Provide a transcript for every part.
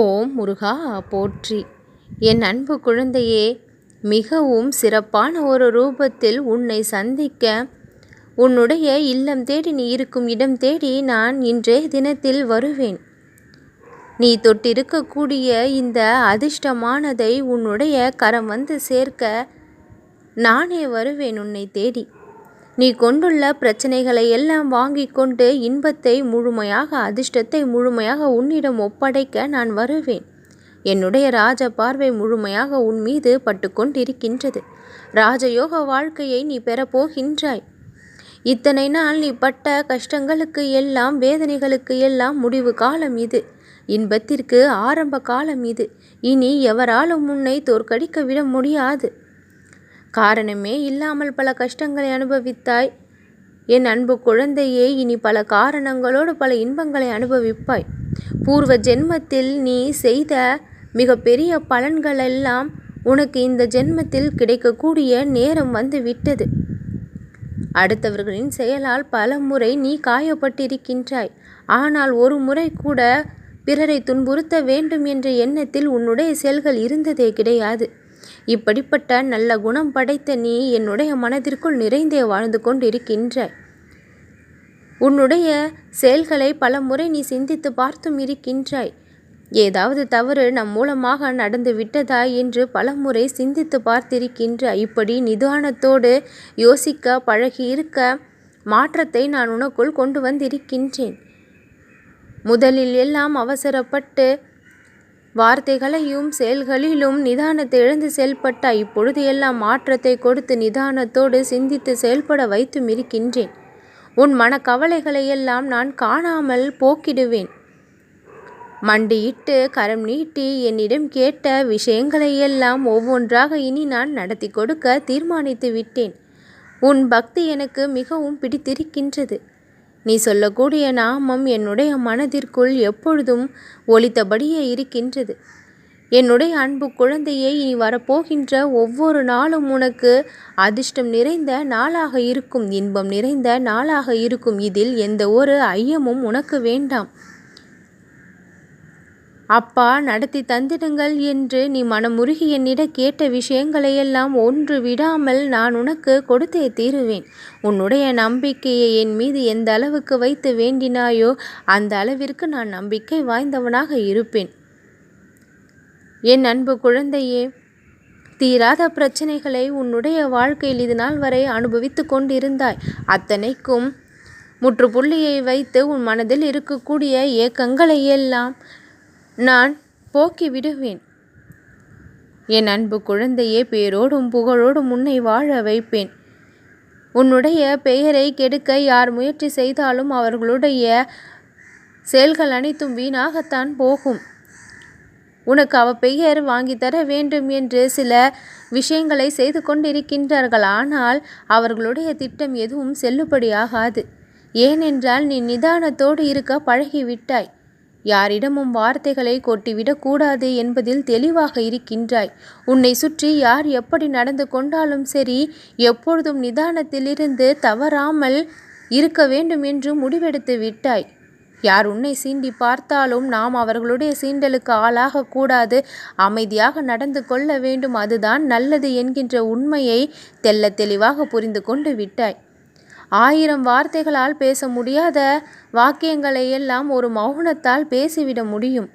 ஓம் முருகா போற்றி. என் அன்பு குழந்தையே மிகவும் சிறப்பான ஒரு ரூபத்தில் உன்னை சந்திக்க உன்னுடைய இல்லம் தேடி நீ இருக்கும் இடம் தேடி நான் இன்றைய தினத்தில் வருவேன். நீ தொட்டிருக்கக்கூடிய இந்த அதிர்ஷ்டமானதை உன்னுடைய கரம் வந்து சேர்க்க நானே வருவேன் உன்னை தேடி. நீ கொண்டுள்ள பிரச்சனைகளை எல்லாம் வாங்கி கொண்டு இன்பத்தை முழுமையாக அதிர்ஷ்டத்தை முழுமையாக உன்னிடம் ஒப்படைக்க நான் வருவேன். என்னுடைய ராஜ பார்வை முழுமையாக உன் மீது பட்டுக்கொண்டிருக்கின்றது. ராஜயோக வாழ்க்கையை நீ பெறப்போகின்றாய் இத்தனை நாள் நீ பட்ட கஷ்டங்களுக்கு எல்லாம் வேதனைகளுக்கு எல்லாம் முடிவு காலம் இது. இன்பத்திற்கு ஆரம்ப காலம் இது. இனி எவராலும் உன்னை தோற்கடிக்க விட முடியாது. காரணமே இல்லாமல் பல கஷ்டங்களை அனுபவித்தாய். என் அன்பு குழந்தையே இனி பல காரணங்களோடு பல இன்பங்களை அனுபவிப்பாய். பூர்வ ஜென்மத்தில் நீ செய்த மிக பெரிய பலன்களெல்லாம் உனக்கு இந்த ஜென்மத்தில் கிடைக்கக்கூடிய நேரம் வந்து விட்டது அடுத்தவர்களின் செயலால் பல முறை நீ காயப்பட்டிருக்கின்றாய். ஆனால் ஒரு முறை கூட பிறரை துன்புறுத்த வேண்டும் என்ற எண்ணத்தில் உன்னுடைய செயல்கள் இருந்ததே கிடையாது. இப்படிப்பட்ட நல்ல குணம் படைத்த நீ என்னுடைய மனதிற்குள் நிறைந்தே வாழ்ந்து கொண்டிருக்கின்றாய் உன்னுடைய செயல்களை பல முறை நீ சிந்தித்து பார்த்தும் இருக்கின்றாய். ஏதாவது தவறு நம் மூலமாக நடந்து விட்டதா என்று பலமுறை சிந்தித்து பார்த்திருக்கின்றாய் இப்படி நிதானத்தோடு யோசிக்க பழகி இருக்க மாற்றத்தை நான் உனக்குள் கொண்டு வந்திருக்கின்றேன். முதலில் எல்லாம் அவசரப்பட்டு வார்த்தைகளையும் செயல்களிலும் நிதானத்தை இழந்து செயல்பட்ட இப்பொழுது எல்லாம் மாற்றத்தை கொடுத்து நிதானத்தோடு சிந்தித்து செயல்பட வைத்தும் இருக்கின்றேன். உன் மனக்கவலைகளை எல்லாம் நான் காணாமல் போக்கிடுவேன். மண்டியிட்டு கரம் நீட்டி என்னிடம் கேட்ட விஷயங்களை எல்லாம் ஒவ்வொன்றாக இனி நான் நடத்தி கொடுக்க தீர்மானித்து விட்டேன். உன் பக்தி எனக்கு மிகவும் பிடித்திருக்கின்றது. நீ சொல்லக்கூடிய நாமம் என்னுடைய மனதிற்குள் எப்பொழுதும் ஒலித்தபடியே இருக்கின்றது. என்னுடைய அன்பு குழந்தையை இனி வரப்போகின்ற ஒவ்வொரு நாளும் உனக்கு அதிர்ஷ்டம் நிறைந்த நாளாக இருக்கும் இன்பம் நிறைந்த நாளாக இருக்கும். இதில் எந்த ஒரு ஐயமும் உனக்கு வேண்டாம். அப்பா நடத்தி தந்திடுங்கள் என்று நீ மனமுருகி என்னிட கேட்ட விஷயங்களையெல்லாம் ஒன்று விடாமல் நான் உனக்கு கொடுத்தே தீருவேன். உன்னுடைய நம்பிக்கையை என் மீது எந்த அளவுக்கு வைத்து வேண்டினாயோ அந்த அளவிற்கு நான் நம்பிக்கை வாய்ந்தவனாக இருப்பேன். என் அன்பு குழந்தையே தீராத பிரச்சனைகளை உன்னுடைய வாழ்க்கையில் இது நாள் வரை அனுபவித்து கொண்டிருந்தாய். அத்தனைக்கும் முற்றுப்புள்ளியை வைத்து உன் மனதில் இருக்கக்கூடிய ஏக்கங்களை எல்லாம் நான் போக்கி விடுவேன். என் அன்பு குழந்தையே பேரோடும் புகழோடும் உன்னை வாழ வைப்பேன். உன்னுடைய பெயரை கெடுக்க யார் முயற்சி செய்தாலும் அவர்களுடைய செயல்கள் அனைத்தும் வீணாகத்தான் போகும். உனக்கு அவ பெயர் வாங்கி தர வேண்டும் என்று சில விஷயங்களை செய்து கொண்டிருக்கின்றார்கள். ஆனால் அவர்களுடைய திட்டம் எதுவும் செல்லுபடியாகாது. ஏனென்றால் நீ நிதானத்தோடு இருக்க பழகிவிட்டாய். யாரிடமும் வார்த்தைகளை கொட்டிவிடக்கூடாது என்பதில் தெளிவாக இருக்கின்றாய். உன்னை சுற்றி யார் எப்படி நடந்து கொண்டாலும் சரி எப்பொழுதும் நிதானத்திலிருந்து தவறாமல் இருக்க வேண்டும் என்று முடிவெடுத்து விட்டாய். யார் உன்னை சீண்டி பார்த்தாலும் நாம் அவர்களுடைய சீண்டலுக்கு ஆளாகக்கூடாது அமைதியாக நடந்து கொள்ள வேண்டும். அதுதான் நல்லது என்கின்ற உண்மையை தெல்ல தெளிவாக புரிந்து கொண்டு விட்டாய். ஆயிரம் வார்த்தைகளால் பேச முடியாத வாக்கியங்களை எல்லாம் ஒரு மௌனத்தால் பேசிவிட முடியும்.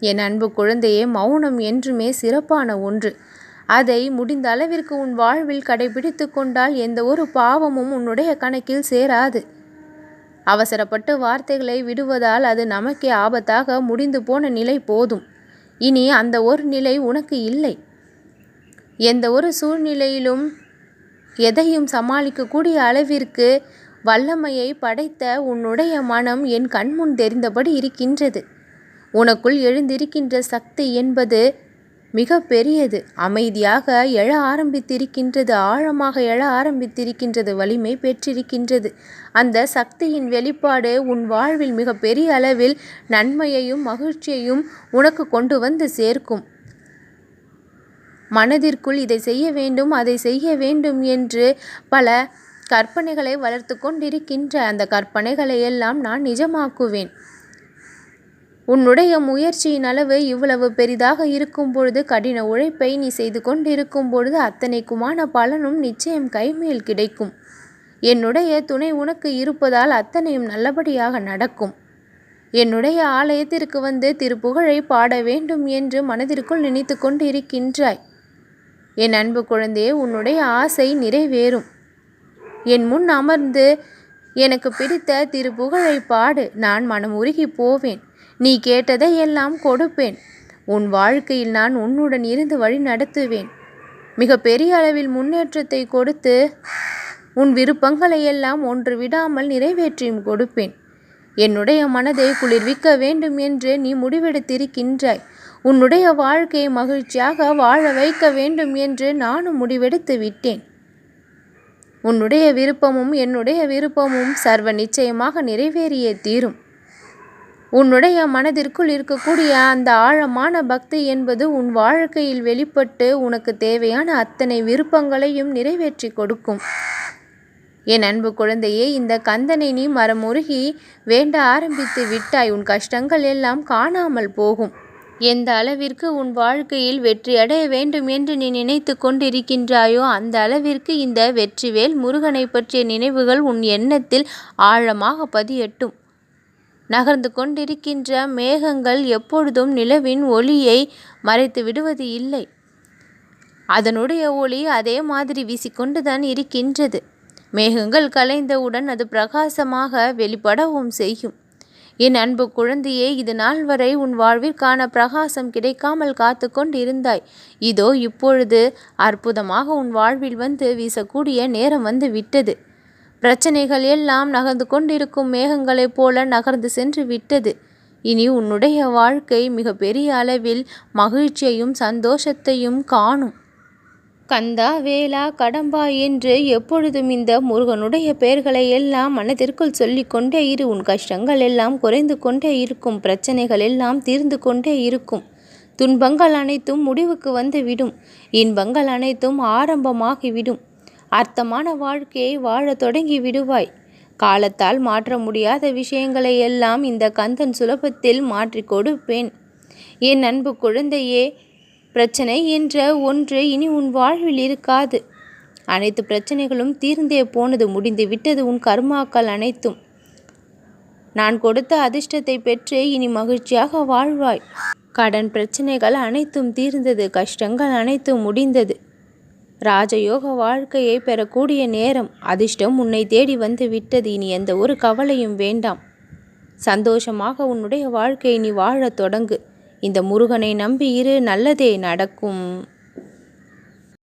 என் அன்பு குழந்தையே மௌனம் என்றுமே சிறப்பான ஒன்று. அதை முடிந்த அளவிற்கு உன் வாழ்வில் கடைபிடித்து கொண்டால் எந்த ஒரு பாவமும் உன்னுடைய கணக்கில் சேராது. அவசரப்பட்டு வார்த்தைகளை விடுவதால் அது நமக்கே ஆபத்தாக முடிந்து போன நிலை போதும். இனி அந்த ஒரு நிலை உனக்கு இல்லை. எந்த ஒரு சூழ்நிலையிலும் எதையும் சமாளிக்கக்கூடிய அளவிற்கு வல்லமையை படைத்த உன்னுடைய மனம் என் கண்முன் தெரிந்தபடி இருக்கின்றது. உனக்குள் எழுந்திருக்கின்ற சக்தி என்பது மிக பெரியது அமைதியாக எழ ஆரம்பித்திருக்கின்றது ஆழமாக எழ ஆரம்பித்திருக்கின்றது வலிமை பெற்றிருக்கின்றது. அந்த சக்தியின் வெளிப்பாடு உன் வாழ்வில் மிக பெரிய அளவில் நன்மையையும் மகிழ்ச்சியையும் உனக்கு கொண்டு வந்து சேர்க்கும். மனதிற்குள் இதை செய்ய வேண்டும் அதை செய்ய வேண்டும் என்று பல கற்பனைகளை வளர்த்து கொண்டிருக்கின்ற அந்த கற்பனைகளை எல்லாம் நான் நிஜமாக்குவேன். உன்னுடைய முயற்சியின் அளவு இவ்வளவு பெரிதாக இருக்கும் பொழுது கடின உழைப்பை நீ செய்து கொண்டிருக்கும் பொழுது அத்தனைக்குமான பலனும் நிச்சயம் கைமேல் கிடைக்கும். என்னுடைய துணை உனக்கு இருப்பதால் அத்தனையும் நல்லபடியாக நடக்கும். என்னுடைய ஆலயத்திற்கு வந்து திருப்புகழை பாட வேண்டும் என்று மனதிற்குள் நினைத்து கொண்டு இருக்கின்றாய் என் அன்பு குழந்தையே உன்னுடைய ஆசை நிறைவேறும். என் முன் அமர்ந்து எனக்கு பிடித்த திருப்புகழை பாடு. நான் மனம் உருகி போவேன். நீ கேட்டதை எல்லாம் கொடுப்பேன். உன் வாழ்க்கையில் நான் உன்னுடன் இருந்து வழி நடத்துவேன். மிக பெரிய அளவில் முன்னேற்றத்தை கொடுத்து உன் விருப்பங்களை எல்லாம் ஒன்று விடாமல் நிறைவேற்றியும் கொடுப்பேன். என்னுடைய மனதை குளிர்விக்க வேண்டும் என்று நீ முடிவெடுத்திருக்கின்றாய். உன்னுடைய வாழ்க்கையை மகிழ்ச்சியாக வாழ வைக்க வேண்டும் என்று நானும் முடிவெடுத்து விட்டேன். உன்னுடைய விருப்பமும் என்னுடைய விருப்பமும் சர்வ நிச்சயமாக நிறைவேறியே தீரும். உன்னுடைய மனதிற்குள் இருக்கக்கூடிய அந்த ஆழமான பக்தி என்பது உன் வாழ்க்கையில் வெளிப்பட்டு உனக்கு தேவையான அத்தனை விருப்பங்களையும் நிறைவேற்றி கொடுக்கும். என் அன்பு குழந்தையே இந்த கந்தனை நீ மரமுருகி வேண்ட ஆரம்பித்து விட்டாய். உன் கஷ்டங்கள் எல்லாம் காணாமல் போகும். எந்த அளவிற்கு உன் வாழ்க்கையில் வெற்றி அடைய வேண்டும் என்று நீ நினைத்து கொண்டிருக்கின்றாயோ அந்த அளவிற்கு இந்த வெற்றிவேல் முருகனை பற்றிய நினைவுகள் உன் எண்ணத்தில் ஆழமாக பதியட்டும். நகர்ந்து கொண்டிருக்கின்ற மேகங்கள் எப்பொழுதும் நிலவின் ஒளியை மறைத்து விடுவது இல்லை. அதனுடைய ஒளி அதே மாதிரி வீசிக்கொண்டுதான் இருக்கின்றது. மேகங்கள் கலைந்தவுடன் அது பிரகாசமாக வெளிப்படவும் செய்யும். என் அன்பு குழந்தையே இது நாள் வரை உன் வாழ்விற்கான பிரகாசம் கிடைக்காமல் காத்து கொண்டிருந்தாய். இதோ இப்பொழுது அற்புதமாக உன் வாழ்வில் வந்து வீசக்கூடிய நேரம் வந்து விட்டது. பிரச்சனைகள் எல்லாம் நகர்ந்து கொண்டிருக்கும் மேகங்களைப் போல நகர்ந்து சென்று விட்டது. இனி உன்னுடைய வாழ்க்கை மிக பெரிய அளவில் மகிழ்ச்சியையும் சந்தோஷத்தையும் காணும். கந்தா வேலா கடம்பா என்று எப்பொழுதும் இந்த முருகனுடைய பெயர்களை எல்லாம் மனதிற்குள் சொல்லி கொண்டே இரு. உன் கஷ்டங்கள் எல்லாம் குறைந்து கொண்டே இருக்கும். பிரச்சனைகள் எல்லாம் தீர்ந்து கொண்டே இருக்கும். துன்பங்கள் அனைத்தும் முடிவுக்கு வந்து விடும். இன்பங்கள் அனைத்தும் ஆரம்பமாகிவிடும். அர்த்தமான வாழ்க்கையை வாழ தொடங்கி விடுவாய். காலத்தால் மாற்ற முடியாத விஷயங்களை எல்லாம் இந்த கந்தன் சுலபத்தில் மாற்றி கொடுப்பேன். என் அன்பு குழந்தையே பிரச்சனை என்ற ஒன்று இனி உன் வாழ்வில் இருக்காது. அனைத்து பிரச்சனைகளும் தீர்ந்தே போனது முடிந்து விட்டது உன் கர்மாக்கள் அனைத்தும். நான் கொடுத்த அதிர்ஷ்டத்தை பெற்று இனி மகிழ்ச்சியாக வாழ்வாய். கடன் பிரச்சனைகள் அனைத்தும் தீர்ந்தது கஷ்டங்கள் அனைத்தும் முடிந்தது. ராஜயோக வாழ்க்கையை பெறக்கூடிய நேரம் அதிர்ஷ்டம் உன்னை தேடி வந்து விட்டது இனி எந்த ஒரு கவலையும் வேண்டாம். சந்தோஷமாக உன்னுடைய வாழ்க்கையை நீ வாழத் தொடங்கு. இந்த முருகனை நம்பி இரு நல்லதே நடக்கும்.